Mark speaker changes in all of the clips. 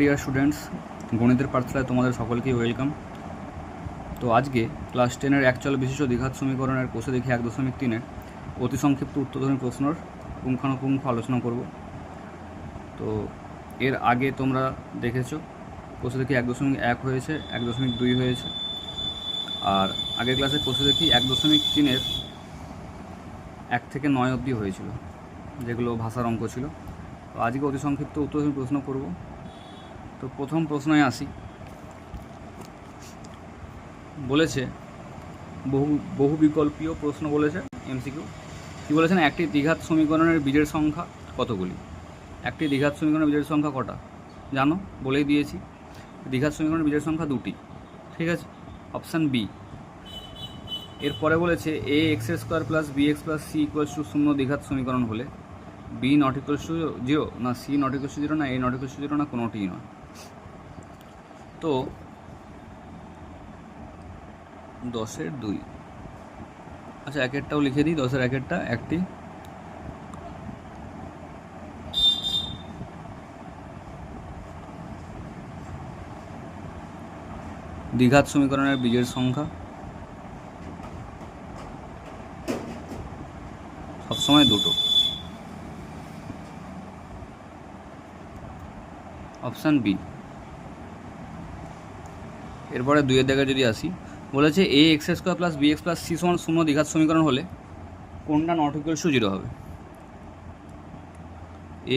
Speaker 1: Dear students গণিতের পাঠশালায় তোমাদের সকলকেই ওয়েলকাম তো আজকে ক্লাস টেনের একচল বিশিষ্ট দ্বিঘাত সমীকরণের কোষে দেখি এক দশমিক তিনের অতি সংক্ষিপ্ত উত্তরধর্মী প্রশ্নর পুঙ্খানুপুঙ্খ আলোচনা করব। তো এর আগে তোমরা দেখেছ, কোষে দেখি এক দশমিক এক হয়েছে, এক দশমিক দুই হয়েছে। আর আগের ক্লাসে কোষে দেখি এক দশমিক তিনের এক থেকে নয় অবধি হয়েছিল, যেগুলো ভাষার অঙ্ক ছিল। তো আজকে অতি সংক্ষিপ্ত উত্তর প্রশ্ন করব। তো প্রথম প্রশ্নে আসি। বলেছে, বহু বহু বিকল্পীয় প্রশ্ন বলেছে এমসিকিউ কি বলেছেন? একটি দ্বিঘাত সমীকরণের বীজের সংখ্যা কতগুলি? একটি দ্বিঘাত সমীকরণের বীজের সংখ্যা কটা? জানো? বলেই দিয়েছি। দ্বিঘাত সমীকরণের বীজের সংখ্যা দুটি। ঠিক আছে? Option B. এরপরে বলেছে, A X square plus B X plus C equals to শূন্য দ্বিঘাত সমীকরণ হলে, B not equals to zero, না C not equals to zero, না A not equals to zero, না কোনোটিই নয়। তো দশের দুই। আচ্ছা একেরটাও লিখে দিই, দশের একেরটা, একটি। দ্বিঘাত সমীকরণের বীজের সংখ্যা। সবসময় দুটো। Option B. এরপরে দুইয়ের জায়গায় যদি আসি, বলেছে A X square plus B X plus C সমান শূন্য দ্বিঘাত সমীকরণ হলে কোনটা নট ইকুয়াল টু জিরো হবে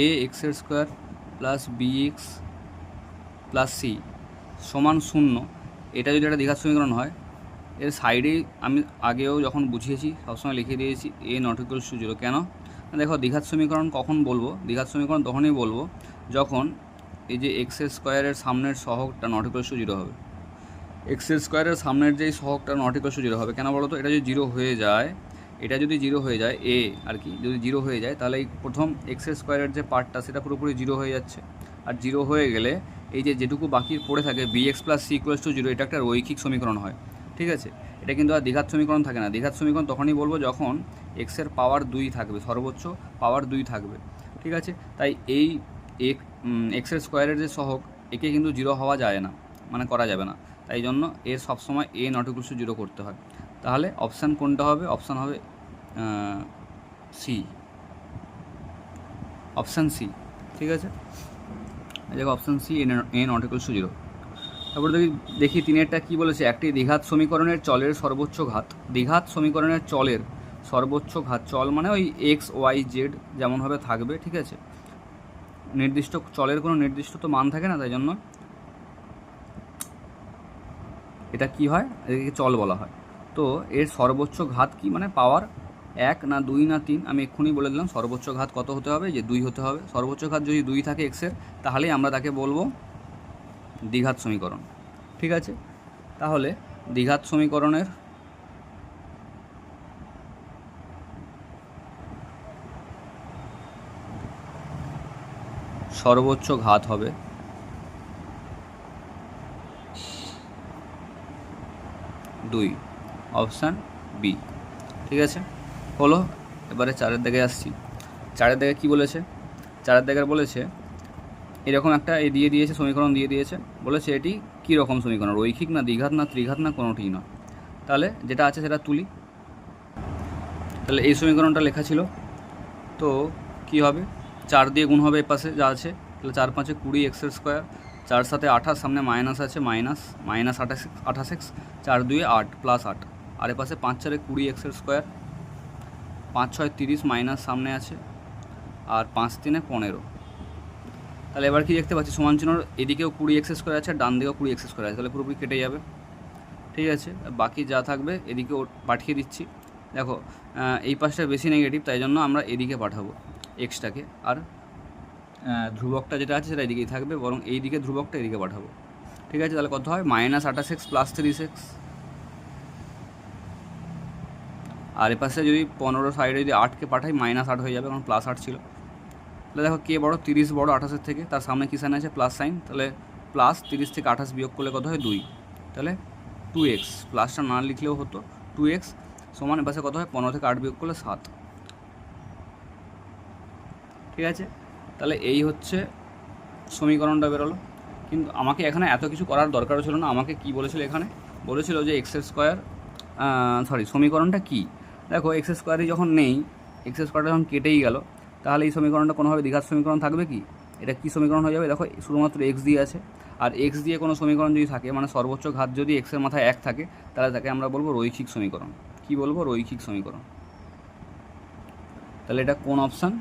Speaker 1: A X square plus B X plus C সমান শূন্য, এটা যদি একটা দ্বিঘাত সমীকরণ হয়, এর সাইডেই আমি আগেও যখন বুঝিয়েছি, সবসময় লিখে দিয়েছি A not equal to zero কেন? দেখো, দ্বিঘাত সমীকরণ কখন বলব? দ্বিঘাত সমীকরণ তখনই বলব যখন এই যে এক্স স্কোয়ারের সামনের সহগটা নট ইকুয়াল টু জিরো হবে। এক্স স্কোয়ারের সামনের যেই সহগটা নট ইকুয়াল টু জিরো হবে, কেন বলো তো এটা যদি জিরো হয়ে যায়, এটা যদি জিরো হয়ে যায় এ আর কি, যদি জিরো হয়ে যায়, তাহলে এই প্রথম এক্স স্কোয়ারের যে পার্টটা, সেটা পুরোপুরি জিরো হয়ে যাচ্ছে। আর জিরো হয়ে গেলে এই যে যেটুকু বাকি পড়ে থাকে B X plus C equals to zero এটা একটা রৈখিক সমীকরণ হয়, ঠিক আছে? এটা কিন্তু আর দ্বিঘাত সমীকরণ থাকে না। দ্বিঘাত সমীকরণ তখনই বলব যখন এক্সের পাওয়ার দুই থাকবে, সর্বোচ্চ পাওয়ার দুই থাকবে, ঠিক আছে? তাই এই এক এক্সের স্কোয়ারের যে সহগ, একে কিন্তু জিরো হওয়া যায় না মানে করা যাবে না। তাই জন্য এর সবসময় A not equals to zero করতে হয়। তাহলে অপশান কোনটা হবে? অপশান হবে সি অপশান সি ঠিক আছে? দেখো option C A not equals to zero তারপরে দেখি দেখি তিনেরটা কী বলেছে? একটি দ্বিঘাত সমীকরণের চলের সর্বোচ্চ ঘাত। দ্বিঘাত সমীকরণের চলের সর্বোচ্চ ঘাত। চল মানে ওই এক্স ওয়াই জেড যেমনভাবে থাকবে, ঠিক আছে? নির্দিষ্ট চলের কোনো নির্দিষ্ট তো মান থাকে না, তাই জন্য এটা কি হয়? এটাকে চল বলা হয়। তো এর সর্বোচ্চ ঘাত কি? মানে পাওয়ার এক না দুই না তিন। আমি এক্ষুনি বলে দিলাম, সর্বোচ্চ ঘাত কত হতে হবে? যে দুই হতে হবে। সর্বোচ্চ ঘাত যদি দুই থাকে এক্সের তাহলেই আমরা তাকে বলব দ্বিঘাত সমীকরণ। ঠিক আছে? তাহলে দ্বিঘাত সমীকরণের সর্বোচ্চ ঘাত হবে দুই অপশান বি ঠিক আছে? হলো, এবারে চারের দিকে আসছি। চারের দিকে কী বলেছে? চারের দিকে বলেছে, এরকম একটা এ দিয়ে দিয়েছে, সমীকরণ দিয়ে দিয়েছে, বলেছে এটি কী রকম সমীকরণ, রৈখিক না দ্বিঘাত না ত্রিঘাত না কোনোটিই না তাহলে যেটা আছে সেটা তুলি। তাহলে এই সমীকরণটা লেখা ছিল। তো কি হবে? চার দিয়ে গুণ হবে এপাশে যা আছে, তাহলে চার পাঁচে কুড়ি এক্সের স্কোয়ার চার সাথে আঠাশ, সামনে মাইনাস আছে, মাইনাস মাইনাস আঠাশ আঠাশ এক্স, চার দুয়ে আট, প্লাস আট। আর এপাশে পাঁচ চারে কুড়ি এক্সের স্কোয়ার, পাঁচ ছয় তিরিশ, মাইনাস সামনে আছে, আর পাঁচ তিনে পনেরো। তাহলে এবার কি দেখতে পাচ্ছি? সমান চিহ্নর এদিকেও কুড়ি এক্স স্কোয়ার আছে ডান দিকেও কুড়ি এক্স স্কোয়ার আছে, তাহলে পুরোপুরি কেটে যাবে। ঠিক আছে, বাকি যা থাকবে এদিকেও পাঠিয়ে দিচ্ছি। দেখো এই পাশটা বেশি নেগেটিভ তাই জন্য আমরা এদিকে পাঠাবো এক্সটাকে আর ধ্রুবকটা যেটা আছে সেটা এদিকেই থাকবে, বরং এই দিকে ধ্রুবকটা এদিকে পাঠাবো। ঠিক আছে, তাহলে কত হয়? মাইনাস আঠাশ এক্স প্লাস তিরিশ এক্স আর এপাশে যদি পনেরো সাইডে যদি আটকে পাঠাই মাইনাস আট হয়ে যাবে, কারণ প্লাস আট ছিল। তাহলে দেখো, কে বড়? তিরিশ বড় আঠাশের থেকে। তার সামনে কী সাইন আছে? প্লাস সাইন তাহলে প্লাস তিরিশ থেকে আঠাশ বিয়োগ করলে কত হয়? দুই। তাহলে টু এক্স প্লাসটা না লিখলেও হতো। টু এক্স সমান এপাশে কত হয়? পনেরো থেকে আট বিয়োগ করলে সাত। ঠিক আছে? তাহলে এই হচ্ছে সমীকরণটা বেরোলো। কিন্তু আমাকে এখানে এত কিছু করার দরকার ছিল না। আমাকে কি বলেছিল এখানে? বলেছিল যে এক্স স্কোয়ার সরি সমীকরণটা কি? দেখো এক্স স্কোয়ারই যখন নেই এক্স স্কোয়ারটা যখন কেটেই গেল, তাহলে এই সমীকরণটা কোনোভাবে দ্বিঘাত সমীকরণ থাকবে কি? এটা কি সমীকরণ হয়ে যাবে? দেখো, শুধুমাত্র এক্স দিয়ে আছে। আর এক্স দিয়ে কোনো সমীকরণ যদি থাকে মানে সর্বোচ্চ ঘাত যদি এক্সের মাথায় এক থাকে, তাহলে তাকে আমরা বলব রৈখিক সমীকরণ। কি বলব? রৈখিক সমীকরণ। তাহলে এটা কোন option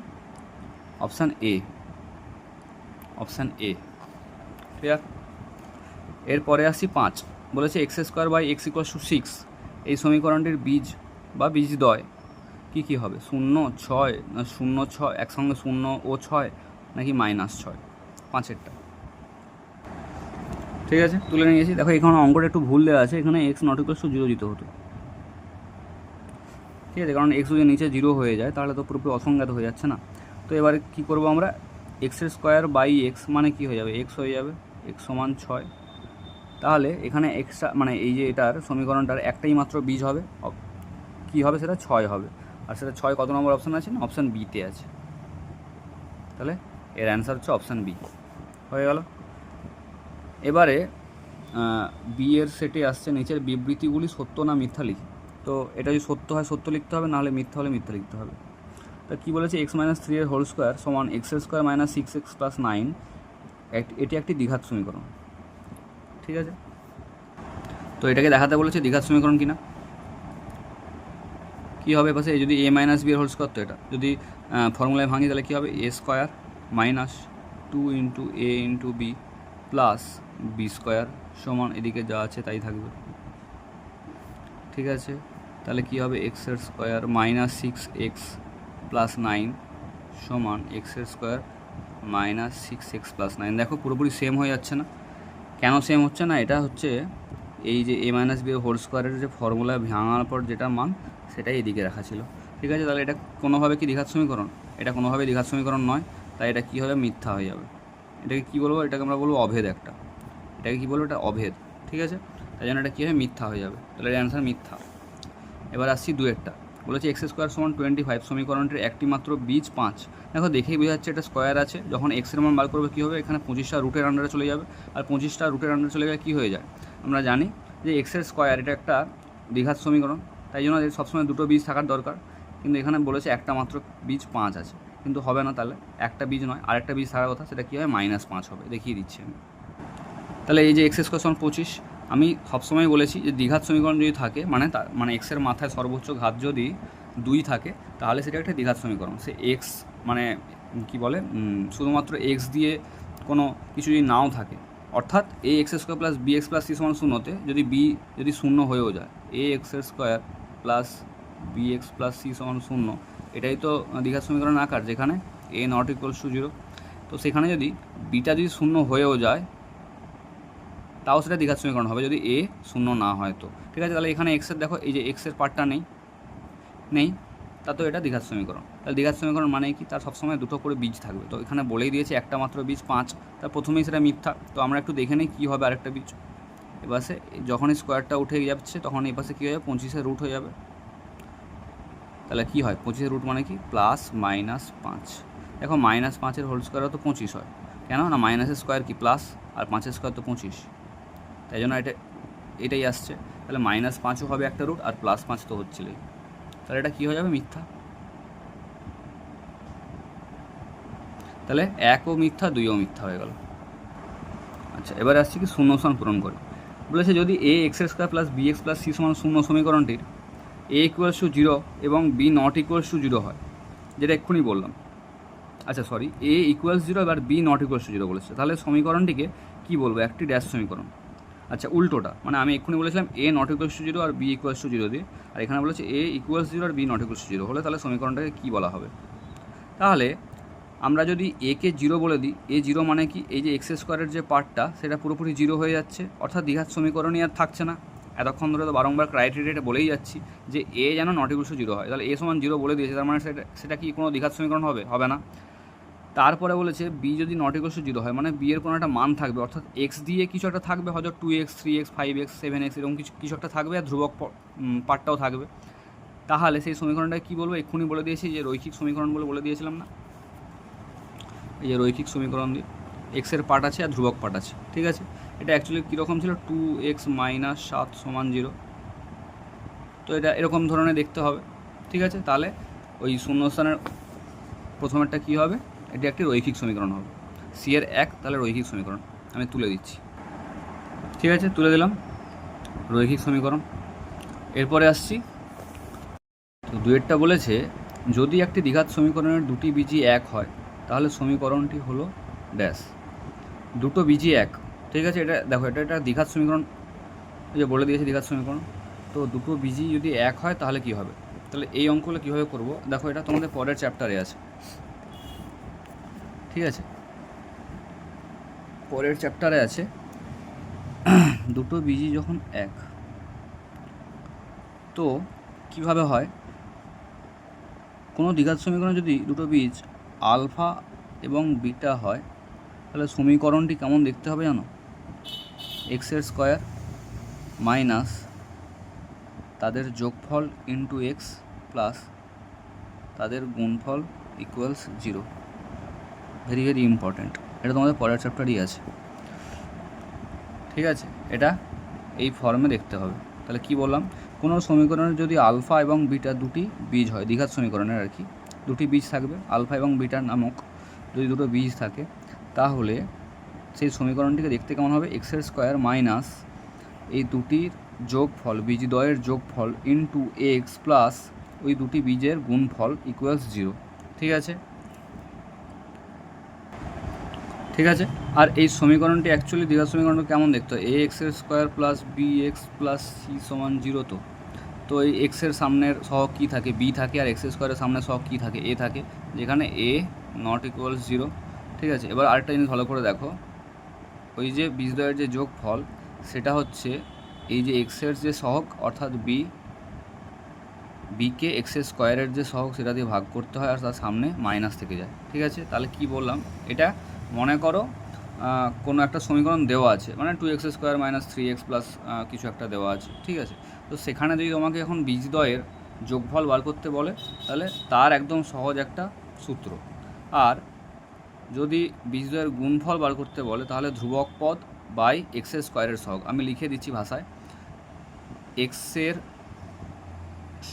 Speaker 1: option A. Option A. Clear? এরপরে আসছি পাঁচ। বলেছে X square by X equal to six. এই সমীকরণটির বীজ বা বীজদ্বয় কী কী হবে? শূন্য, ছয়, না শূন্য, ছয়, একসঙ্গে শূন্য ও ছয়, নাকি মাইনাস ছয়? পাঁচেরটা। ঠিক আছে, তুলে নিয়েছি। দেখো, এখানে অঙ্কটা একটু ভুল দেওয়া আছে। এখানে X not equal to zero দিতে হতো। ঠিক আছে, কারণ এক্স যদি নিচে জিরো হয়ে যায়, তাহলে তো পুরোপুরি অসংজ্ঞাত হয়ে যাচ্ছে না। তো এবারে কী করব আমরা? এক্সের স্কোয়ার বাই এক্স মানে কি হয়ে যাবে? এক্স হয়ে যাবে। এক্স সমান ছয়। তাহলে এখানে এক্সট্রা মানে এই যে এটার সমীকরণটার একটাই মাত্র বীজ হবে। কি হবে সেটা? ছয় হবে। আর সেটা ছয় কত নম্বর অপশান আছে না? অপশান বিতে আছে। তাহলে এর অ্যান্সার হচ্ছে অপশান বি হয়ে গেল। এবারে বি এর সেটে আসছে নিচের বিবৃতিগুলি সত্য না মিথ্যা লিখি? তো এটা যদি সত্য হয়, সত্য লিখতে হবে নাহলে মিথ্যা হলে মিথ্যা লিখতে হবে। তা কী বলেছে? এক্স মাইনাস থ্রি এর হোল স্কোয়ার সমান X square minus six X plus nine এটি একটি দ্বিঘাত সমীকরণ। ঠিক আছে? তো এটাকে দেখাতে বলেছে দ্বিঘাত সমীকরণ কিনা? কী হবে পাশে? যদি এ মাইনাস বি এর হোল স্কোয়ার তো এটা। যদি ফর্মুলায় ভাঙি, তাহলে কী হবে? A square minus two into A into B plus B square সমান এদিকে যা আছে, তাই থাকবে। ঠিক আছে? তাহলে কী হবে? এক্সের square minus six X plus nine সমান এক্সের square minus six X plus nine দেখো, পুরোপুরি সেম হয়ে যাচ্ছে না। কেন সেম হচ্ছে না? এটা হচ্ছে এই যে এ মাইনাস বি হোল স্কোয়ারের যে ফর্মুলা ভাঙার পর যেটা মান, সেটাই এদিকে রাখা ছিল। ঠিক আছে? তাহলে এটা কোনোভাবে কি দ্বিঘাত সমীকরণ এটা কোনোভাবে দ্বিঘাত সমীকরণ নয়। তাই এটা কী হবে? মিথ্যা হয়ে যাবে। এটাকে কী বলব? এটাকে আমরা বলব অভেদ একটা। এটাকে কী বলব? এটা অভেদ। ঠিক আছে? তাই জন্য এটা কী হবে মিথ্যা হয়ে যাবে। তাহলে অ্যান্সার মিথ্যা। এবার আসছি দুয়েরটা। বলেছে এক্স স্কোয়ার সমান টোয়েন্টি ফাইভ সমীকরণটির একটি মাত্র বীজ পাঁচ। দেখো দেখেই বোঝা যাচ্ছে এটা স্কোয়ার আছে, যখন এক্সের মান বার করবে কী হবে? এখানে পঁচিশটা রুটের আন্ডারে চলে যাবে। আর পঁচিশটা রুটের আন্ডারে চলে গেলে কী হয়ে যায়? আমরা জানি যে এক্সের স্কোয়ার এটা একটা দ্বিঘাত সমীকরণ, তাই জন্য সবসময় দুটো বীজ থাকার দরকার। কিন্তু এখানে বলেছে একটা মাত্র বীজ পাঁচ আছে। কিন্তু হবে না তাহলে, একটা বীজ নয়, আরেকটা বীজ থাকার কথা, সেটা কী হয় মাইনাস পাঁচ হবে। দেখিয়ে দিচ্ছি আমি। তাহলে এই যে এক্স স্কোয়ার সমান পঁচিশ আমি সবসময় বলেছি যে দ্বিঘাত সমীকরণ যদি থাকে মানে মানে এক্সের মাথায় সর্বোচ্চ ঘাত যদি দুই থাকে, তাহলে সেটা একটা দ্বিঘাত সমীকরণ। সে এক্স মানে কি বলে শুধুমাত্র এক্স দিয়ে কোনো কিছু যদি নাও থাকে, অর্থাৎ A X square plus B X plus C সমান শূন্যতে যদি বি যদি শূন্য হয়েও যায় A X square plus B X plus C সমান শূন্য, এটাই তো দ্বিঘাত সমীকরণ আকার, যেখানে A not equals to zero তো সেখানে যদি বিটা যদি শূন্য হয়েও যায় তাও সেটা দ্বিঘাত সমীকরণ হবে যদি এ শূন্য না হয় তো। ঠিক আছে, তাহলে এখানে এক্সের দেখো, এই যে এক্সের পার্টটা নেই নেই তা তো এটা দ্বিঘাত সমীকরণ। তাহলে দ্বিঘাত সমীকরণ মানে কি? তার সবসময় দুটো করে বীজ থাকবে। তো এখানে বলেই দিয়েছে একটা মাত্র বীজ, পাঁচ। তার প্রথমেই সেটা মিথ্যা। তো আমরা একটু দেখে নিই কী হবে আরেকটা বীজ। এপাশে, যখনই স্কোয়ারটা উঠে যাচ্ছে তখন এই পাশে কী হয়ে যাবে? পঁচিশের রুট হয়ে যাবে। তাহলে কী হয়? পঁচিশের রুট মানে কি? প্লাস মাইনাস পাঁচ। দেখো মাইনাস পাঁচের হোল স্কোয়ারও তো পঁচিশ হয়। কেন? না মাইনাসের স্কোয়ার কি? প্লাস আর পাঁচের স্কোয়ার তো পঁচিশ। তাই জন্য এটা, এটাই আসছে। তাহলে মাইনাস পাঁচও হবে একটা রুট আর প্লাস পাঁচ তো হচ্ছিলই। তাহলে এটা কী হয়ে যাবে? মিথ্যা। তাহলে একও মিথ্যা, দুইও মিথ্যা হয়ে গেল। আচ্ছা এবারে আসছি কি শূন্যস্থান পূরণ করে। বলেছে যদি A X square plus B X plus C সমান শূন্য সমীকরণটির এ ইকুয়ালস টু জিরো এবং B not equals to zero হয়, যেটা এক্ষুনি বললাম। আচ্ছা সরি এ ইকুয়ালস জিরো এবার B not equals to zero বলেছে। তাহলে সমীকরণটিকে কী বলব? একটি ড্যাশ সমীকরণ। আচ্ছা উল্টোটা। মানে আমি এক্ষুনি বলেছিলাম A not equals to zero R B equals to zero দিয়ে। আর এখানে বলেছে A equals zero R B not equals to zero হলে তাহলে সমীকরণটাকে কী বলা হবে? তাহলে আমরা যদি একে জিরো বলে দিই এ জিরো মানে কি? এই যে এক্স স্কোয়ারের যে পার্টটা সেটা পুরোপুরি জিরো হয়ে যাচ্ছে। অর্থাৎ দীঘার সমীকরণই আর থাকছে না। এতক্ষণ ধরে তো বারংবার ক্রাইটেরিয়াটা বলেই যাচ্ছি যে এ যেন নট ইকুয়ালস টু জিরো হয়। তাহলে এ সমান জিরো বলে দিয়েছে। তার মানে সেটা সেটা কি কোনো দ্বিঘাত সমীকরণ হবে? হবে না। তারপরে বলেছে বি যদি নট ইকুয়ালস টু জিরো হয় মানে বি এর কোনো একটা মান থাকবে, অর্থাৎ এক্স দিয়ে কিছু একটা থাকবে, হয়তো two X three X five X seven X এরকম কিছু কিছু একটা থাকবে, আর ধ্রুবক পার্টটাও থাকবে। তাহলে সেই সমীকরণটা কী বলব? এক্ষুনি বলে দিয়েছি যে রৈখিক সমীকরণ বলে বলে দিয়েছিলাম না? এই যে রৈখিক সমীকরণ দিয়ে এক্সের পার্ট আছে আর ধ্রুবক পার্ট আছে, ঠিক আছে? এটা অ্যাকচুয়ালি কীরকম ছিল? টু এক্স মাইনাস সাত সমান জিরো তো এটা এরকম ধরনের দেখতে হবে, ঠিক আছে? তাহলে ওই শূন্যস্থানের প্রথমেরটা কী হবে? এটি একটি রৈখিক সমীকরণ হবে। সি এর এক তাহলে রৈখিক সমীকরণ। আমি তুলে দিচ্ছি। ঠিক আছে? তুলে দিলাম। রৈখিক সমীকরণ। এরপরে আসছি। তো দুয়েরটা বলেছে, যদি একটি দ্বিঘাত সমীকরণের দুটি বীজই এক হয়, তাহলে সমীকরণটি হলো ড্যাশ। দুটো বীজই এক। ঠিক আছে? এটা দেখো, এটা একটা দ্বিঘাত সমীকরণ। যে বলে দিয়েছে দ্বিঘাত সমীকরণ। তো দুটো বীজই যদি এক হয়, তাহলে কি হবে? তাহলে এই অঙ্কগুলো কীভাবে করব? দেখো, এটা তোমাদের পরের চ্যাপ্টারে আছে। ঠিক আছে? পরের চ্যাপ্টারে আছে। দুটো বীজই যখন এক, তো কীভাবে হয়? কোনো দ্বিঘাত সমীকরণ যদি দুটো বীজ আলফা এবং বিটা হয়, তাহলে সমীকরণটি কেমন দেখতে হবে জানো? এক্সের স্কোয়ার মাইনাস তাদের যোগফল ইন্টু এক্স প্লাস তাদের গুণফল equals zero very very important. এটা তোমাদের পরের চ্যাপ্টারই আছে। ঠিক আছে? এটা এই ফর্মে দেখতে হবে। তাহলে কি বললাম? কোনো সমীকরণের যদি আলফা এবং বিটা দুটি বীজ হয়, দ্বিঘাত সমীকরণের আর কি, দুটি বীজ থাকবে, আলফা এবং বিটা নামক যদি দুটো বীজ থাকে, তাহলে সেই সমীকরণটিকে দেখতে কেমন হবে? এক্সের স্কোয়ার মাইনাস এই দুটির যোগফল, বীজদ্বয়ের যোগফল ইন্টু এক্স প্লাস ওই দুটি বীজের গুণফল ইকুয়ালস জিরো ঠিক আছে? ঠিক আছে? আর এই সমীকরণটি অ্যাকচুয়ালি দ্বিঘাত সমীকরণটা কেমন দেখতে হয়? এ এক্সের square plus b x plus c সমান জিরো তো। তো এই এক্সের সামনের সহগ কী থাকে? বি থাকে আর এক্সের স্কোয়ারের সামনের সহগ কী থাকে? এ থাকে। যেখানে এ নট ইকুয়ালস জিরো ঠিক আছে? এবার আরেকটা জিনিস ভালো করে দেখো। ওই যে বীজদ্বয়ের যে যোগ ফল সেটা হচ্ছে এই যে এক্সের যে সহগ, অর্থাৎ বি বিকে এক্সের স্কোয়ারের যে সহগ, সেটা দিয়ে ভাগ করতে হয় আর তার সামনে মাইনাস থেকে যায়। ঠিক আছে? তাহলে কি বললাম? এটা মনে করো কোনো একটা সমীকরণ দেওয়া আছে মানে two x square minus three x plus কিছু একটা দেওয়া আছে, ঠিক আছে? তো সেখানে যদি তোমাকে এখন বীজদ্বয়ের যোগফল বার করতে বলে, তাহলে তার একদম সহজ একটা সূত্র। আর যদি বীজদ্বয়ের গুণফল বার করতে বলে, তাহলে ধ্রুবক পদ বাই এক্সের স্কোয়ারের সহগ। আমি লিখে দিচ্ছি ভাষায় এক্সের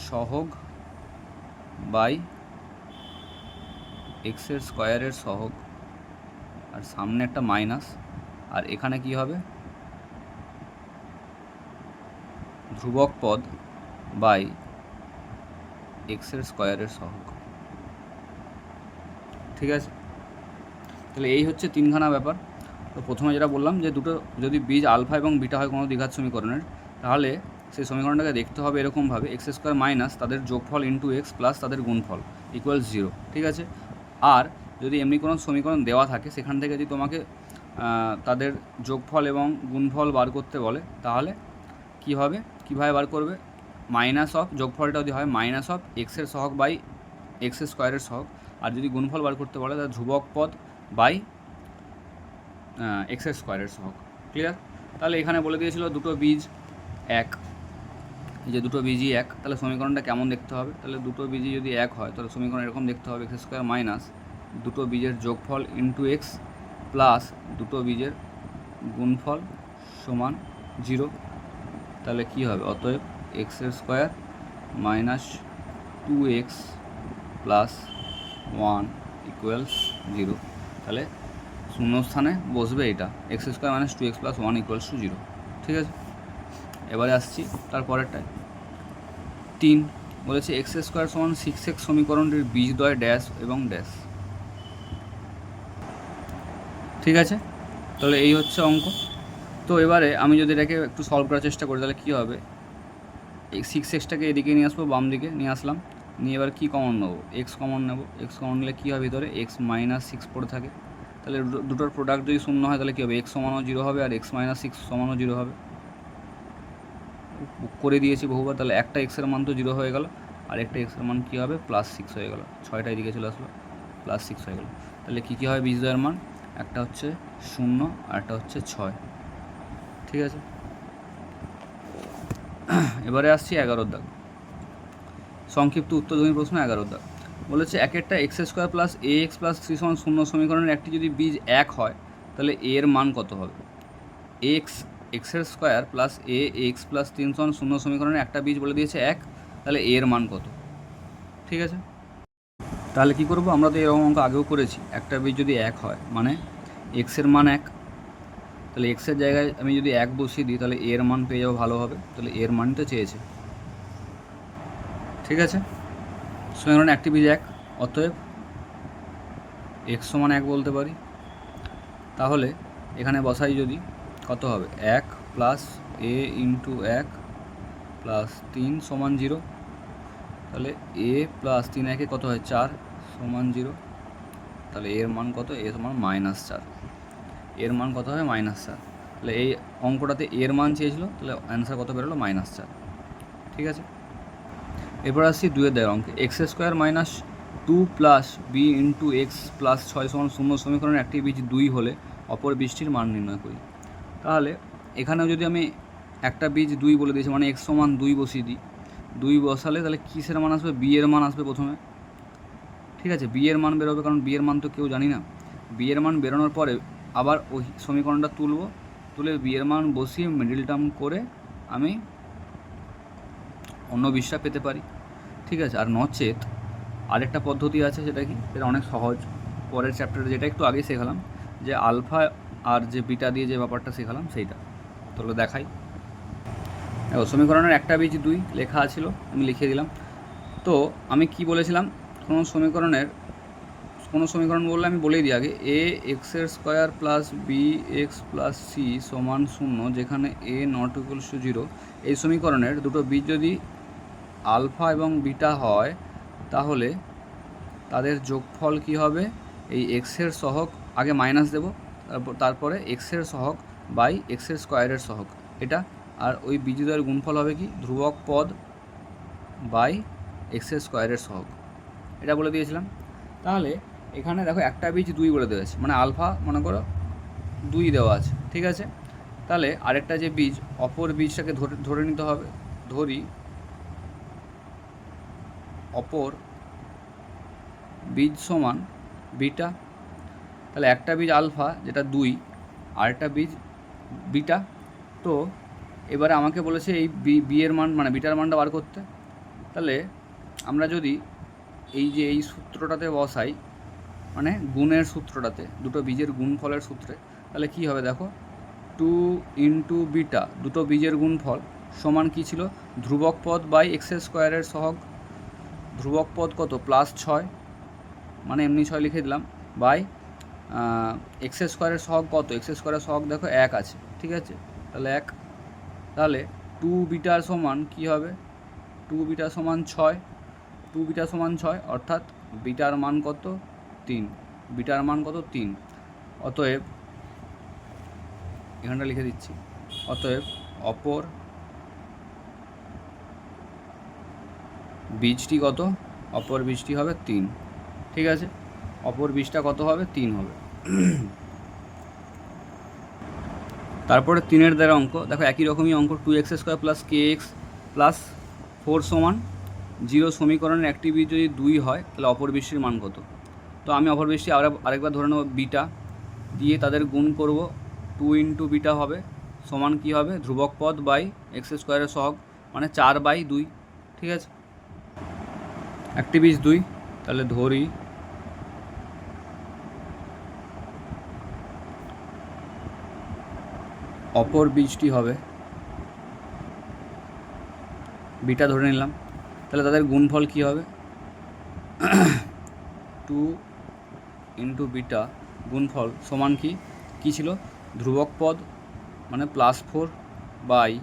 Speaker 1: সহগ বাই এক্সের স্কোয়ারের সহগ আর সামনে একটা মাইনাস, আর এখানে কি হবে? ধ্রুবক পদ বাই এক্সের স্কোয়ারের সহগ। ঠিক আছে? তাহলে এই হচ্ছে তিনখানা ব্যাপার। তো প্রথমে যেটা বললাম যে দুটো, যদি বীজ আলফা এবং বিটা হয় কোনো দ্বিঘাত সমীকরণের, তাহলে সেই সমীকরণটাকে দেখতে হবে এরকমভাবে এক্স স্কোয়ার মাইনাস তাদের যোগফল ইন্টু এক্স প্লাস তাদের গুণফল ইকুয়াল জিরো ঠিক আছে? আর যদি এমনি কোনো সমীকরণ দেওয়া থাকে, সেখান থেকে যদি তোমাকে তাদের যোগফল এবং গুণফল বার করতে বলে, তাহলে কি হবে? কীভাবে বার করবে? মাইনাস অফ, যোগফলটা যদি হয় মাইনাস অফ এক্সের সহগ বাই এক্সের স্কোয়ারের সহগ, আর যদি গুণফল বার করতে বলে, তাহলে ধ্রুবক পদ বাই এক্সের স্কোয়ারের সহগ। ক্লিয়ার তাহলে এখানে বলে দিয়েছিল দুটো বীজ এক। যে দুটো বীজই এক, তাহলে সমীকরণটা কেমন দেখতে হবে? তাহলে দুটো বীজই যদি এক হয়, তাহলে সমীকরণ এরকম দেখতে হবে এক্স স্কোয়ার মাইনাস দুটো বীজের যোগফল ইন্টু এক্স প্লাস দুটো বীজের গুণফল সমান জিরো তাহলে কি হবে? অতএব এক্সের square minus two x plus one equals zero তাহলে শূন্য স্থানে বসবে এটা। X square minus two x plus one equals to zero ঠিক আছে? এবারে আসছি তারপরেরটায় তিন, বলেছে এক্স স্কোয়ার সমান সিক্স এক্স সমীকরণটির বীজদ্বয় ড্যাশ এবং ড্যাশ ঠিক আছে? তাহলে এই হচ্ছে অঙ্ক। তো এবারে আমি যদি এটাকে একটু সলভ করার চেষ্টা করি, তাহলে কী হবে? এই সিক্স এক্সটাকে এদিকে নিয়ে আসব, বাম দিকে নিয়ে আসলাম। নিয়ে এবার কী কমন নেব? এক্স কমন নেব। এক্স কমন নিলে কী হবে ভিতরে? এক্স মাইনাস সিক্স পড়ে থাকে। তাহলে দুটো- দুটোর প্রোডাক্ট যদি শূন্য হয়, তাহলে কী হবে? এক্স সমানও জিরো হবে আর এক্স মাইনাস সিক্স সমানও জিরো হবে। করে দিয়েছি বহুবার, তাহলে একটা এক্সের মান তো জিরো হয়ে গেল। আর একটা এক্সের মান কী হবে? প্লাস সিক্স হয়ে গেল। ছয়টা এদিকে চলে আসলো। প্লাস সিক্স হয়ে গেল। তাহলে কী কী হয় বীজদ্বয়ের মান। একটা হচ্ছে শূন্য আর একটা হচ্ছে ছয়। ঠিক আছে? এবারে আসছি এগারোর দাগ। সংক্ষিপ্ত উত্তরধ্বনি প্রশ্ন এগারোর দাগ। বলেছে এক একটা x square plus a x plus three সমান শূন্য সমীকরণের একটি যদি বীজ এক হয়, তাহলে এ এর মান কত হবে? এক্স এক্সের square plus a x plus তিন সমান শূন্য সমীকরণে একটা বীজ বলে দিয়েছে এক, তাহলে এ এর মান কত? ঠিক আছে? তাহলে কি করব? আমরা তো এরকম অঙ্ক আগেও করেছি। একটা বীজ যদি এক হয় মানে এক্সের মান এক। তাহলে এক্সের জায়গায় আমি যদি এক বসিয়ে দিই, তাহলে এর মান পেয়ে যাব ভালো হবে। তাহলে এর মানই তো চেয়েছে। ঠিক আছে? সমীকরণ একটি বীজ এক। অতএব এক্স সমান এক বলতে পারি। তাহলে এখানে বসাই যদি, কত হবে? এক প্লাস এ ইন্টু এক প্লাস তিন সমান জিরো তাহলে এ প্লাস তিন একে কত হয়? চার সমান জিরো। তাহলে এর মান কত? এ সমান মাইনাস চার। এর মান কত হবে মাইনাস চার। তাহলে এই অঙ্কটাতে এর মান চেয়েছিল, তাহলে অ্যান্সার কত বেরোলো? মাইনাস চার। ঠিক আছে? এরপর আসছি দুয়ের দেওয়ার অঙ্কে। X square minus two plus b into x plus ছয় সমান শূন্য সমীকরণের একটি বীজ দুই হলে অপর বীজটির মান নির্ণয় করি। তাহলে এখানেও যদি আমি একটা বীজ দুই বলে দিয়েছি মানে এক্স সমান দুই বসিয়ে দিই দুই বসালে তাহলে কিসের মান আসবে? বি এর মান আসবে প্রথমে। ঠিক আছে বি এর মান বেরোবে, কারণ বি এর মান তো কেউ জানি না। বি এর মান বেরোনোর পরে আবার ওই সমীকরণটা তুলব, তুলে বি এর মান বসিয়ে মিডিল টার্ম করে আমি অন্য বিষটা পেতে পারি। ঠিক আছে, আর নচেত আরেকটা পদ্ধতি আছে সেটা কি? সেটা অনেক সহজ। পরের চ্যাপ্টারে যেটা একটু আগে শেখালাম, যে আলফা আর যে বিটা দিয়ে যে ব্যাপারটা শেখালাম সেইটা। তাহলে দেখাই। দেখো সমীকরণের একটা বীজ দুই লেখা ছিল আমি লিখে দিলাম। তো আমি কি বলেছিলাম? কোনো সমীকরণের, কোনো সমীকরণ বললে আমি বলেই দিই আগে। এ এক্সের square plus b x plus c সমান শূন্য, যেখানে a not equals to zero এই সমীকরণের দুটো বীজ যদি আলফা এবং বিটা হয়, তাহলে তাদের যোগফল কি হবে? এই এক্সের সহক আগে মাইনাস দেব, তারপর, তারপরে এক্সের সহক বাই এক্সের স্কোয়ারের সহক। এটা আর ওই বীজদ্বয়ের গুণফল হবে কি? ধ্রুবক পদ বাই এক্সের স্কোয়ারের সহগ। এটা বলে দিয়েছিলাম। তাহলে এখানে দেখো একটা বীজ দুই বলে দেওয়া আছে। মানে আলফা, মনে করো, দুই দেওয়া আছে। ঠিক আছে? তাহলে আরেকটা যে বীজ, অপর বীজটাকে ধরে ধরে নিতে হবে। ধরি অপর বীজ সমান বিটা। তাহলে একটা বীজ আলফা, যেটা দুই, আরেকটা বীজ বিটা। তো এবারে আমাকে বলেছে এই বি বি মান মানে বিটার মানটা বার করতে। তাহলে আমরা যদি এই যে এই সূত্রটাতে বসাই মানে গুণের সূত্রটাতে, দুটো বীজের গুণফলের সূত্রে, তাহলে কি হবে দেখো? টু ইন্টু বিটা, দুটো বীজের গুণফল সমান কী ছিল? ধ্রুবক পদ বাই এক্স স্কোয়ারের সহগ। ধ্রুবক পদ কত? প্লাস ছয়। মানে এমনি ছয় লিখে দিলাম। বাই এক্স স্কোয়ারের সহগ কত? এক্স স্কোয়ারের সহগ দেখো এক আছে। ঠিক আছে? তাহলে এক তাহলে টু বিটার সমান কি হবে? টু বিটা সমান ছয়। টু বিটা সমান ছয়, অর্থাৎ বিটার মান কত? তিন। বিটার মান কত? তিন। অতএব এখানটা লিখে দিচ্ছি। অতএব অপর বীজটি কত? অপর বীজটি হবে তিন। ঠিক আছে? অপর বীজটা কত হবে? তিন হবে। তারপরে তিনের দ্বারা অঙ্ক। দেখো একই রকমই অঙ্ক two x square plus k x plus four সমান জিরো সমীকরণের একটি বীজ যদি দুই হয়, তাহলে অপর বৃষ্টির মান কত? তো আমি অপর বৃষ্টি আবার আরেকবার ধরে নেব, বিটা। দিয়ে তাদের গুণ করব টু ইন্টু বিটা হবে, সমান কি হবে? ধ্রুবক পদ বাই এক্স স্কোয়ারের সহগ মানে চার বাই দুই, ঠিক আছে? একটি বীজ দুই, তাহলে ধরি। অপর বীজটি হবে। বিটা ধরে নিলাম। তাহলে তাদের গুণফল কী হবে? টু ইন্টু বিটা গুণফল সমান কি? কী ছিল? ধ্রুবক পদ মানে প্লাস ফোর বাই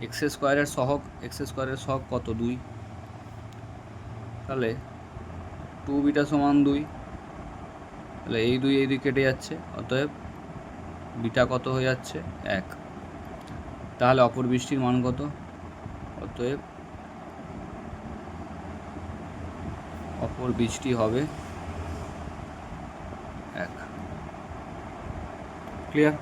Speaker 1: এক্স স্কোয়ারের সহগ এক্স স্কোয়ারের সহগ কত? দুই। তাহলে টু বিটা সমান দুই। তাহলে এই দুই এই দুই কেটে যাচ্ছে। অতএব বিটা কত হয়ে যাচ্ছে? এক। তাহলে অপর বৃষ্টির মান কত? অতএব অপর বীজটি হবে এক। ক্লিয়ার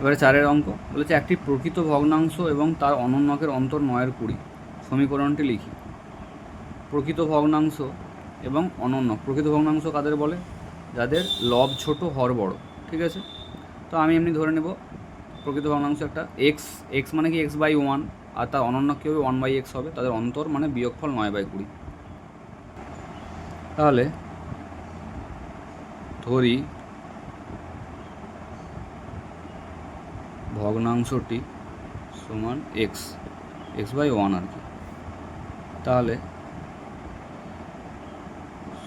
Speaker 1: এবারে চারের অঙ্ক। বলেছে একটি প্রকৃত ভগ্নাংশ এবং তার অনন্যকের অন্তর নয়ের কুড়ি। সমীকরণটি লিখি। প্রকৃত ভগ্নাংশ এবং অনন্য। প্রকৃত ভগ্নাংশ কাদের বলে? যাদের লব ছোট, হর বড়, ঠিক আছে? তো আমি এমনি ধরে নেব, প্রকৃত ভগ্নাংশ একটা এক্স এক্স মানে কি? এক্স বাই ওয়ান আর তার অনন্য কী হবে? ওয়ান বাই এক্স হবে। তাদের অন্তর মানে বিয়োগফল নয় বাই কুড়ি। তাহলে, ধরি, ভগ্নাংশটি সমান এক্স এক্স বাই ওয়ান আর কি। তাহলে,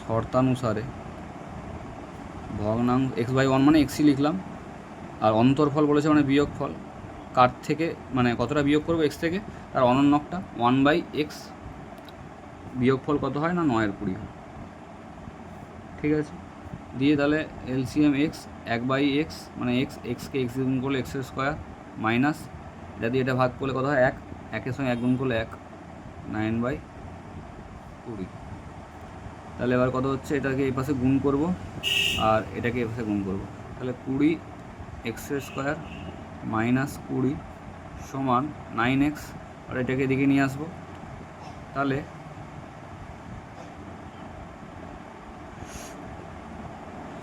Speaker 1: শর্তানুসারে ভগ্নাংশ এক্স বাই ওয়ান মানে এক্সই লিখলাম। আর অন্তরফল বলেছে মানে বিয়োগ ফল। কার থেকে মানে কতটা বিয়োগ করব এক্স থেকে? তার অনন্যকটা। ওয়ান বাই এক্স বিয়োগফল কত হয় না? নয়ের কুড়ি হয়। ঠিক আছে? দিয়ে তাহলে এলসিএম এক্স এক বাই এক্স মানে এক্স এক্সকে এক্স গুণ করলে এক্সের স্কোয়ার মাইনাস এটা দিয়ে এটা ভাগ করলে কত হয়? এক। একের সঙ্গে এক গুণ করলে এক। নাইন বাই কুড়ি। তাহলে এবার কত হচ্ছে? এটাকে এই পাশে গুণ করব। আর এটাকে পাশে গুণ করব। তাহলে কুড়ি এক্সের স্কোয়ার মাইনাস কুড়ি সমান নাইন এক্স, আর এটাকে এদিকে নিয়ে আসব। তাহলে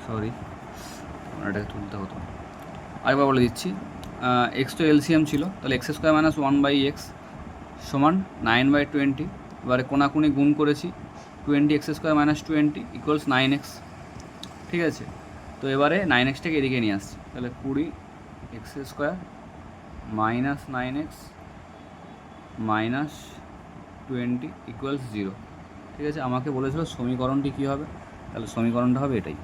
Speaker 1: সরি এটাকে তুলতে হতো। আরেকবার বলে দিচ্ছি এক্স তো এলসিএম ছিল, তাহলে x square minus one by x সমান নাইন বাই টোয়েন্টি, এবারে কোনাকুনি গুণ করেছি, twenty x square minus twenty equals nine x. ঠিক আছে? তো এবারে নাইন এক্সটাকে এদিকে নিয়ে আসছি। তাহলে কুড়ি x square minus nine x minus twenty equals zero ঠিক আছে? আমাকে বলেছিল সমীকরণটি কী হবে? তাহলে সমীকরণটা হবে এটাই।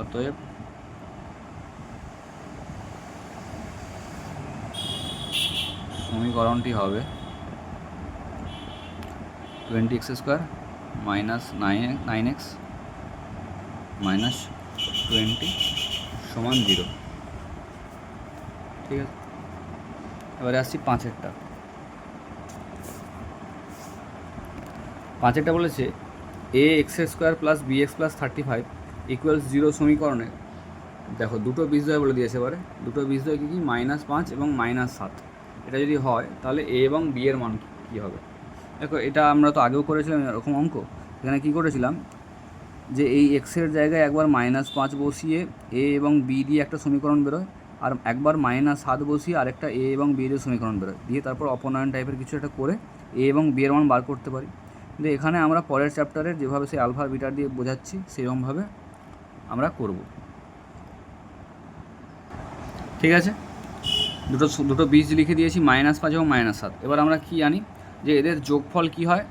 Speaker 1: অতএব সমীকরণটি হবে twenty x square minus nine nine x minus twenty সমান জিরো। ঠিক আছে? এবারে আসছি পাঁচেরটা। পাঁচেরটা বলেছে a x square plus b x plus thirty five equals zero সমীকরণে। দেখো, দুটো বীজদ্বয় বলে দিয়েছে এবারে। দুটো বীজদ্বয় কী কী? মাইনাস পাঁচ এবং মাইনাস সাত। এটা যদি হয়, তাহলে এ এবং বি এর মান কী হবে? দেখো, এটা আমরা তো আগেও করেছিলাম এরকম অঙ্ক। এখানে কী করেছিলাম? যে এই এক্সের জায়গায় একবার মাইনাস পাঁচ বসিয়ে এ এবং বি দিয়ে একটা সমীকরণ বেরোয়, আর একবার মাইনাস সাত বসিয়ে আরেকটা এ এবং বি এর সমীকরণ বেরোয়, দিয়ে তারপর অপনয়ন টাইপের কিছু একটা করে এ এবং বি এর মান বার করতে পারি। কিন্তু এখানে আমরা পরের চ্যাপ্টারে যেভাবে সেই আলফা বিটার দিয়ে বোঝাচ্ছি, সেরকমভাবে আমরা করব। ঠিক আছে? দুটো দুটো বীজ লিখে দিয়েছি মাইনাস পাঁচ এবং মাইনাস সাত। এবার আমরা কি জানি যে এদের যোগফল কি হয়?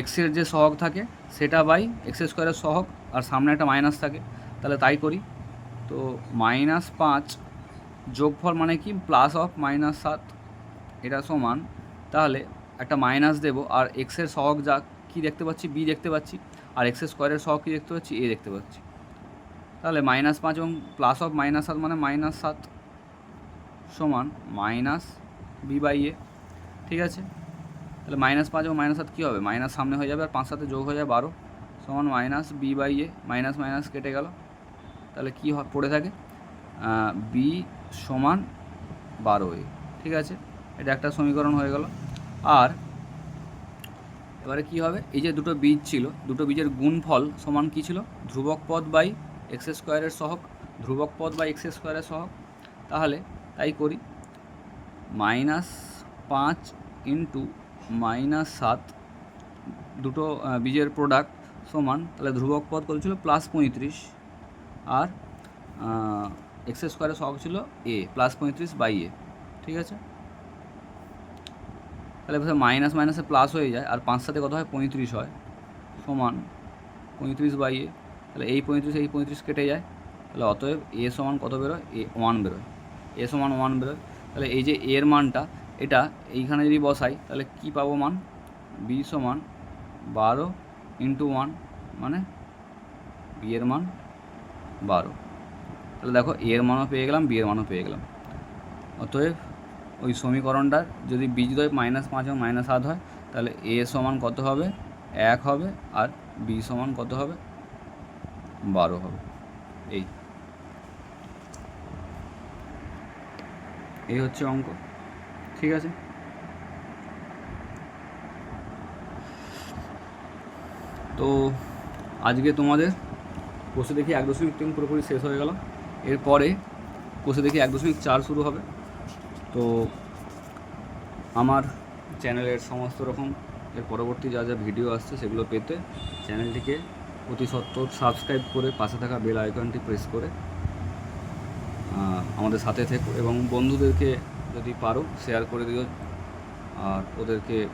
Speaker 1: এক্সের যে সহগ থাকে সেটা বাই এক্স স্কোয়ারের সহগ, আর সামনে একটা মাইনাস থাকে, তাহলে তাই করি। তো মাইনাস পাঁচ যোগফল মানে কি? প্লাস অফ মাইনাস সাত, এটা সমান। তাহলে একটা মাইনাস দেব, আর এক্সের সহগ যা কী দেখতে পাচ্ছি? বি দেখতে পাচ্ছি। আর এক্স স্কোয়ারের সহগ কী দেখতে পাচ্ছি? এ দেখতে পাচ্ছি। তাহলে মাইনাস পাঁচ এবং প্লাস অফ মাইনাস সাত মানে মাইনাস সাত সমান মাইনাস বি বাই এ ঠিক আছে? তাহলে মাইনাস পাঁচ এবং মাইনাস সাত কী হবে? মাইনাস সামনে হয়ে যাবে আর পাঁচ সাথে যোগ হয়ে যাবে বারো। সমান minus b by a minus minus কেটে গেল। তাহলে কী পড়ে থাকে? বি সমান বারো এ ঠিক আছে? এটা একটা সমীকরণ হয়ে গেল। আর এবারে কি হবে? এই যে দুটো বীজ ছিল, দুটো বীজের গুণফল সমান কী ছিল? ধ্রুবক পদ বাই এক্স স্কোয়ারের সহগ ধ্রুবক পদ বাই এক্স স্কোয়ারের সহগ তাহলে তাই করি। মাইনাস পাঁচ ইন্টু মাইনাস সাত, দুটো বীজের প্রোডাক্ট সমান, তাহলে ধ্রুবক পদ কত ছিল? প্লাস পঁয়ত্রিশ। আর এক্স স্কোয়ারের সহগ ছিল এ প্লাস পঁয়ত্রিশ বাই এ ঠিক আছে? তাহলে মাইনাস মাইনাসে প্লাস হয়ে যায়, আর পাঁচ সাথে কত হয়? পঁয়ত্রিশ হয়। সমান পঁয়ত্রিশ বাই এ তাহলে এই পঁয়ত্রিশ এই পঁয়ত্রিশ কেটে যায়। তাহলে অতএব এ সমান কত বেরোয়? এ ওয়ান বেরোয়। এ সমান ওয়ান বেরোয়। তাহলে এই যে এর মানটা এটা এইখানে যদি বসাই, তাহলে কি পাবো মান? বি সমান বারো ইন্টু ওয়ান মানে বি এর মান বারো। তাহলে দেখো এর মানও পেয়ে গেলাম বি এর মানও পেয়ে গেলাম। অতএব ওই সমীকরণটার যদি বি বীজদ্বয় মাইনাস পাঁচ এবং মাইনাস সাত হয়, তাহলে এ সমান কত হবে? এক হবে, আর বি সমান কত হবে? বারো হবে। এই। এই হচ্ছে অঙ্ক। ঠিক আছে? তো আজকে তোমাদের কোষে দেখি এক দশমিক তিন পুরোপুরি শেষ হয়ে গেল। এরপরে কোষে দেখি এক দশমিক চার শুরু হবে। তো আমার চ্যানেলের সমস্ত রকম, এর পরবর্তী যা যা ভিডিও আসছে সেগুলো পেতে চ্যানেলটিকে অতি সত্বর সাবস্ক্রাইব করে পাশে থাকা বেল আইকনটি প্রেস করে আমাদের সাথে থেকো এবং বন্ধুদেরকে যদি পারো শেয়ার করে দিও। আর ওদেরকে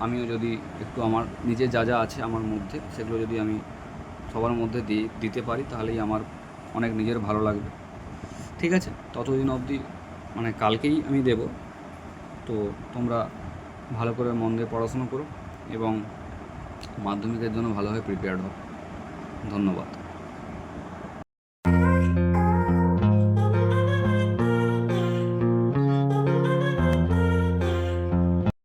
Speaker 1: আমিও যদি একটু আমার নিজে যা যা আছে আমার মধ্যে সেগুলো যদি আমি সবার মধ্যে দিয়ে দিতে পারি তাহলেই আমার অনেক নিজের ভালো লাগবে। ঠিক আছে? ততদিন অবধি মানে কালকেই আমি দেব। তো তোমরা ভালো করে মন দিয়ে পড়াশোনা করো এবং মাধ্যমিকের জন্য ভালোভাবে প্রিপেয়ার্ড হও। ধন্যবাদ।